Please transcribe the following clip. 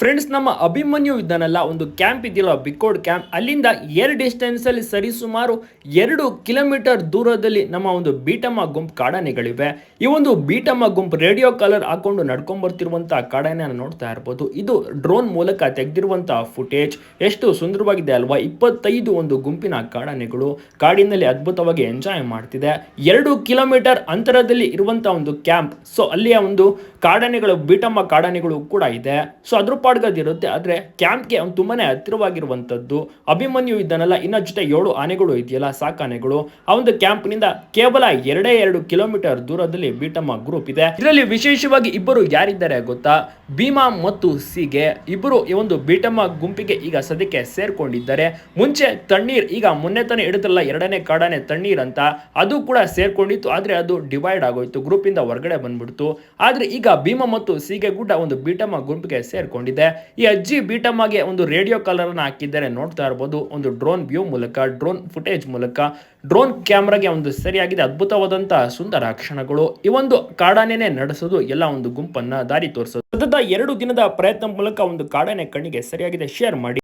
Friends ನಮ್ಮ ಅಭಿಮನ್ಯು ಇದ್ದಾನಲ್ಲ, ಒಂದು ಕ್ಯಾಂಪ್ ಇದೆಯಲ್ಲ ಬಿಕೋಡ್ ಕ್ಯಾಂಪ್ ಅಲ್ಲಿಂದ ಏರ್ ಡಿಸ್ಟೆನ್ಸ್ ಅಲ್ಲಿ ಸರಿಸುಮಾರು ಎರಡು ಕಿಲೋಮೀಟರ್ ದೂರದಲ್ಲಿ ನಮ್ಮ ಒಂದು ಬೀಟಮ್ಮ ಗುಂಪು ಕಾಡಾನೆಗಳಿವೆ. ಈ ಒಂದು ಬೀಟಮ್ಮ ಗುಂಪು ರೇಡಿಯೋ ಕಲರ್ ಹಾಕೊಂಡು ನಡ್ಕೊಂಡು ಬರ್ತಿರುವಂತಹ ಕಾಡಾನೆ ನೋಡ್ತಾ ಇರ್ಬೋದು. ಇದು ಡ್ರೋನ್ ಮೂಲಕ ತೆಗೆದಿರುವಂತಹ ಫುಟೇಜ್ ಎಷ್ಟು ಸುಂದರವಾಗಿದೆ ಅಲ್ವಾ? ಇಪ್ಪತ್ತೈದು ಒಂದು ಗುಂಪಿನ ಕಾಡಾನೆಗಳು ಕಾಡಿನಲ್ಲಿ ಅದ್ಭುತವಾಗಿ ಎಂಜಾಯ್ ಮಾಡ್ತಿದೆ. ಎರಡು ಕಿಲೋಮೀಟರ್ ಅಂತರದಲ್ಲಿ ಇರುವಂತಹ ಒಂದು ಕ್ಯಾಂಪ್ ಸೊ ಅಲ್ಲಿಯ ಒಂದು ಕಾಡಾನೆಗಳು ಬೀಟಮ್ಮ ಕಾಡಾನೆಗಳು ಕೂಡ ಇದೆ. ಸೊ ಅದ್ರ ಪಾಡ್ಗದಿರುತ್ತೆ ಆದರೆ ಕ್ಯಾಂಪ್ಗೆ ಅವ್ನು ತುಂಬಾನೇ ಹತ್ತಿರವಾಗಿರುವಂಥದ್ದು, ಅಭಿಮನ್ಯು ಇದ್ದಾನಲ್ಲ, ಇನ್ನ ಜೊತೆ ಏಳು ಆನೆಗಳು ಇದೆಯಲ್ಲ, ಸಾಕಾನೆಗಳು. ಆ ಒಂದು ಕ್ಯಾಂಪ್ನಿಂದ ಕೇವಲ ಎರಡೇ ಎರಡು ಕಿಲೋಮೀಟರ್ ದೂರದಲ್ಲಿ ಬೀಟಮ್ಮ ಗ್ರೂಪ್ ಇದೆ. ಇದರಲ್ಲಿ ವಿಶೇಷವಾಗಿ ಇಬ್ಬರು ಯಾರಿದ್ದಾರೆ ಗೊತ್ತಾ? ಭೀಮಾ ಮತ್ತು ಸಿಗೆ. ಇಬ್ಬರು ಈ ಒಂದು ಬೀಟಮ್ಮ ಗುಂಪಿಗೆ ಈಗ ಸದ್ಯಕ್ಕೆ ಸೇರ್ಕೊಂಡಿದ್ದಾರೆ. ಮುಂಚೆ ತಣ್ಣೀರ್, ಈಗ ಮೊನ್ನೆ ತಾನೇ ಇಡುತ್ತಲ್ಲ ಎರಡನೇ ಕಾಡಾನೆ ತಣ್ಣೀರ್ ಅಂತ. ಅದು ಕೂಡ ಸೇರ್ಕೊಂಡಿತ್ತು, ಆದ್ರೆ ಅದು ಡಿವೈಡ್ ಆಗೋಯ್ತು ಗ್ರೂಪ್ ಇಂದ ಹೊರಗಡೆ ಬಂದ್ಬಿಡ್ತು. ಆದ್ರೆ ಈಗ ಭೀಮ ಮತ್ತು ಸಿಗೆ ಕೂಡ ಒಂದು ಬೀಟಮ್ಮ ಗುಂಪಿಗೆ ಸೇರ್ಕೊಂಡಿದೆ ಈ ಅಜ್ಜಿ ಬೀಟಮ್ಮಗೆ ಒಂದು ರೇಡಿಯೋ ಕಲರ್ ಅನ್ನ ಹಾಕಿದ್ದಾರೆ. ನೋಡ್ತಾ ಇರ್ಬೋದು, ಒಂದು ಡ್ರೋನ್ ವ್ಯೂ ಮೂಲಕ ಡ್ರೋನ್ ಫುಟೇಜ್ ಮೂಲಕ ಡ್ರೋನ್ ಕ್ಯಾಮ್ರಾಗೆ ಒಂದು ಸರಿಯಾಗಿದೆ ಅದ್ಭುತವಾದಂತಹ ಸುಂದರ ಕ್ಷಣಗಳು. ಈ ಒಂದು ಕಾಡಾನೆನೆ ನಡೆಸೋದು ಎಲ್ಲ ಒಂದು ಗುಂಪನ್ನ ದಾರಿ ತೋರಿಸೋದು. ಸತತ ಎರಡು ದಿನದ ಪ್ರಯತ್ನ ಮೂಲಕ ಒಂದು ಕಾಡಾನೆ ಕಣ್ಣಿಗೆ ಸರಿಯಾಗಿದೆ. ಶೇರ್ ಮಾಡಿ.